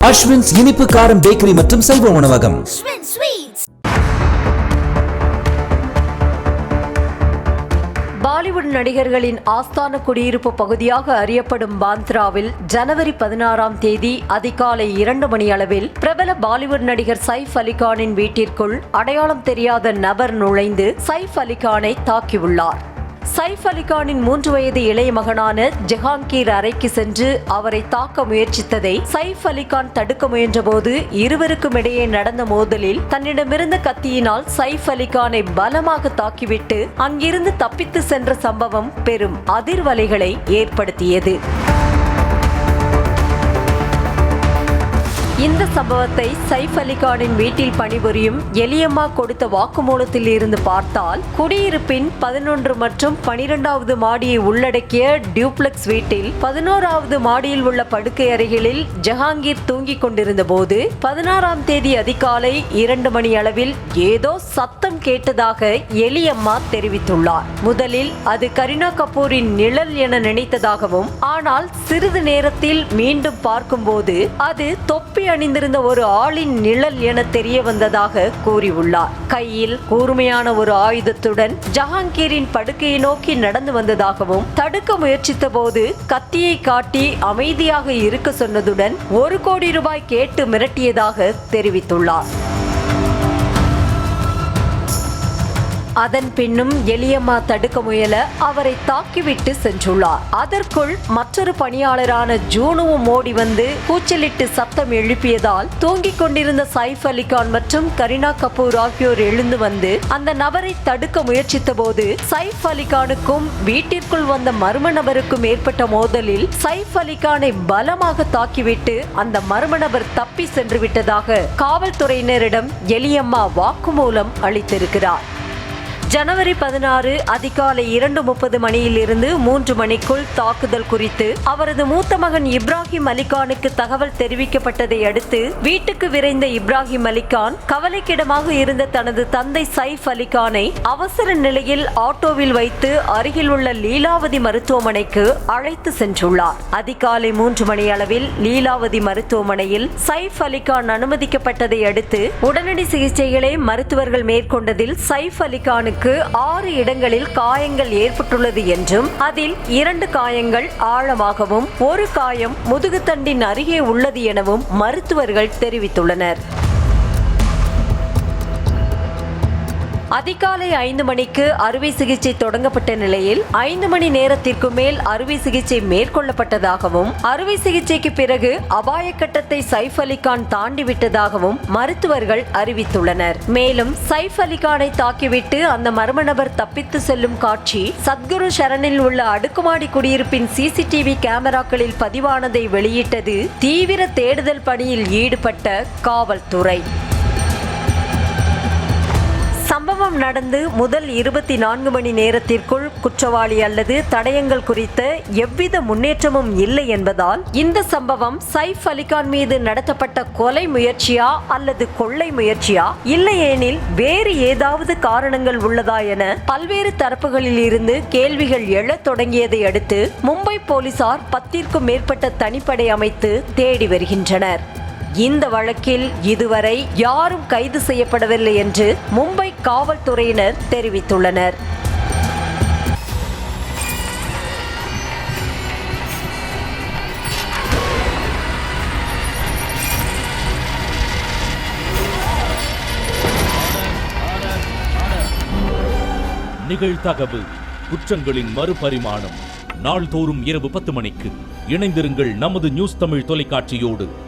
அஸ்வின்ஸ் இனிப்பு காரம் பேக்கரி மற்றும் சைவ உணவகம். பாலிவுட் நடிகர்களின் ஆஸ்தான குடியிருப்பு பகுதியாக அறியப்படும் பாந்த்ராவில் ஜனவரி பதினாறாம் தேதி அதிகாலை இரண்டு மணி அளவில் பிரபல பாலிவுட் நடிகர் சைஃப் அலிகானின் வீட்டிற்குள் அடையாளம் தெரியாத நபர் நுழைந்து சைஃப் அலிகானை தாக்கியுள்ளார். சைஃப் அலிகானின் மூன்று வயது இளைய மகனான ஜஹாங்கீர் அறைக்கு சென்று அவரை தாக்க முயற்சித்ததை சைஃப் அலிகான் தடுக்க முயன்றபோது இருவருக்கும் இடையே நடந்த மோதலில் தன்னிடமிருந்த கத்தியினால் சைஃப் அலிகானை பலமாக தாக்கிவிட்டு அங்கிருந்து தப்பித்து சென்ற சம்பவம் பெரும் அதிர்வலைகளை ஏற்படுத்தியது. இந்த சம்பவத்தை சைஃப் அலிகானின் வீட்டில் பணிபுரியும் எலியம்மா கொடுத்த வாக்குமூலத்தில் இருந்து பார்த்தால் குடியிருப்பின் பதினொன்று மற்றும் பனிரெண்டாவது மாடியை உள்ளடக்கிய டியூப்ளெக்ஸ் வீட்டில் பதினோராவது மாடியில் உள்ள படுக்கை அறைகளில் ஜஹாங்கீர் தூங்கிக் கொண்டிருந்த போது பதினாறாம் தேதி அதிகாலை இரண்டு மணி அளவில் ஏதோ சத்தம் கேட்டதாக எலியம்மா தெரிவித்துள்ளார். முதலில் அது கரீனா கபூரின் நிழல் என நினைத்ததாகவும் ஆனால் சிறிது நேரத்தில் மீண்டும் பார்க்கும்போது அது தொப்பி அணிந்திருந்த ஒரு ஆளின் நிழல் என தெரிய வந்ததாக கூறியுள்ளார். கையில் கூர்மையான ஒரு ஆயுதத்துடன் ஜஹாங்கீரின் படுக்கையை நோக்கி நடந்து வந்ததாகவும் தடுக்க முயற்சித்த போது கத்தியை காட்டி அமைதியாக இருக்க சொன்னதுடன் ஒரு கோடி ரூபாய் கேட்டு மிரட்டியதாக தெரிவித்துள்ளார். அதன் பின்னும் எளியம்மா தடுக்க முயல அவரை தாக்கிவிட்டு சென்றுள்ளார். அதற்குள் மற்றொரு பணியாளரான ஜூனுவும் ஓடி வந்து கூச்சலிட்டு சத்தம் எழுப்பியதால் தூங்கிக் கொண்டிருந்த சைஃப் அலிகான் மற்றும் கரீனா கபூர் ஆகியோர் எழுந்து வந்து அந்த நபரை தடுக்க முயற்சித்த போது சைஃப் அலிகானுக்கும் வீட்டிற்குள் வந்த மர்ம நபருக்கும் ஏற்பட்ட மோதலில் சைஃப் அலிகானை பலமாக தாக்கிவிட்டு அந்த மர்ம நபர் தப்பி சென்று விட்டதாக காவல்துறையினரிடம் எளியம்மா வாக்குமூலம் அளித்திருக்கிறார். ஜனவரி பதினாறு அதிகாலை இரண்டு முப்பது மணியிலிருந்து மூன்று மணிக்குள் தாக்குதல் குறித்து அவரது மூத்த மகன் இப்ராஹிம் அலிகானுக்கு தகவல் தெரிவிக்கப்பட்டதை அடுத்து வீட்டுக்கு விரைந்த இப்ராஹிம் அலிகான் கவலைக்கிடமாக இருந்த தனது தந்தை சைஃப் அலிகானை அவசர நிலையில் ஆட்டோவில் வைத்து அருகில் உள்ள லீலாவதி மருத்துவமனைக்கு அழைத்து சென்றுள்ளார். அதிகாலை மூன்று மணி அளவில் லீலாவதி மருத்துவமனையில் சைஃப் அலிகான் அனுமதிக்கப்பட்டதை அடுத்து உடனடி சிகிச்சைகளை மருத்துவர்கள் மேற்கொண்டதில் சைஃப் அலிகானுக்கு ஆறு இடங்களில் காயங்கள் ஏற்பட்டுள்ளது என்றும் அதில் இரண்டு காயங்கள் ஆழமாகவும் ஒரு காயம் முதுகுத்தண்டின் அருகே உள்ளது எனவும் மருத்துவர்கள் தெரிவித்துள்ளனர். அதிகாலை ஐந்து மணிக்கு அறுவை சிகிச்சை தொடங்கப்பட்ட நிலையில் ஐந்து மணி நேரத்திற்கு மேல் அறுவை சிகிச்சை மேற்கொள்ளப்பட்டதாகவும் அறுவை சிகிச்சைக்கு பிறகு அபாய கட்டத்தை சைஃப் அலிகான் தாண்டிவிட்டதாகவும் மருத்துவர்கள் அறிவித்துள்ளனர். மேலும் சைஃப் அலிகானை தாக்கிவிட்டு அந்த மர்ம நபர் தப்பித்து செல்லும் காட்சி சத்குரு சரணில் உள்ள அடுக்குமாடி குடியிருப்பின் சிசிடிவி கேமராக்களில் பதிவானதை வெளியிட்டது தீவிர தேடுதல் பணியில் ஈடுபட்ட காவல்துறை. நடந்து முதல் இருபத்தி நான்கு மணி நேரத்திற்குள் குற்றவாளி அல்லது தடயங்கள் குறித்த எவ்வித முன்னேற்றமும் இல்லை என்பதால் இந்த சம்பவம் சைஃப் அலிகான் மீது நடத்தப்பட்ட கொலை முயற்சியா அல்லது கொள்ளை முயற்சியா? இல்லையேனில் வேறு ஏதாவது காரணங்கள் உள்ளதா என பல்வேறு தரப்புகளில் இருந்து கேள்விகள் எழத் தொடங்கியதை அடுத்து மும்பை போலீசார் பத்திற்கும் மேற்பட்ட தனிப்படை அமைத்து தேடி வருகின்றனர். இந்த வழக்கில் இதுவரை யாரும் கைது செய்யப்படவில்லை என்று மும்பை காவல்துறையினர் தெரிவித்துள்ளனர். நிகழ்தகவு குற்றங்களின் மறுபரிமாணம். நாள்தோறும் இரவு பத்து மணிக்கு இணைந்திருங்கள் நமது நியூஸ் தமிழ் தொலைக்காட்சியோடு.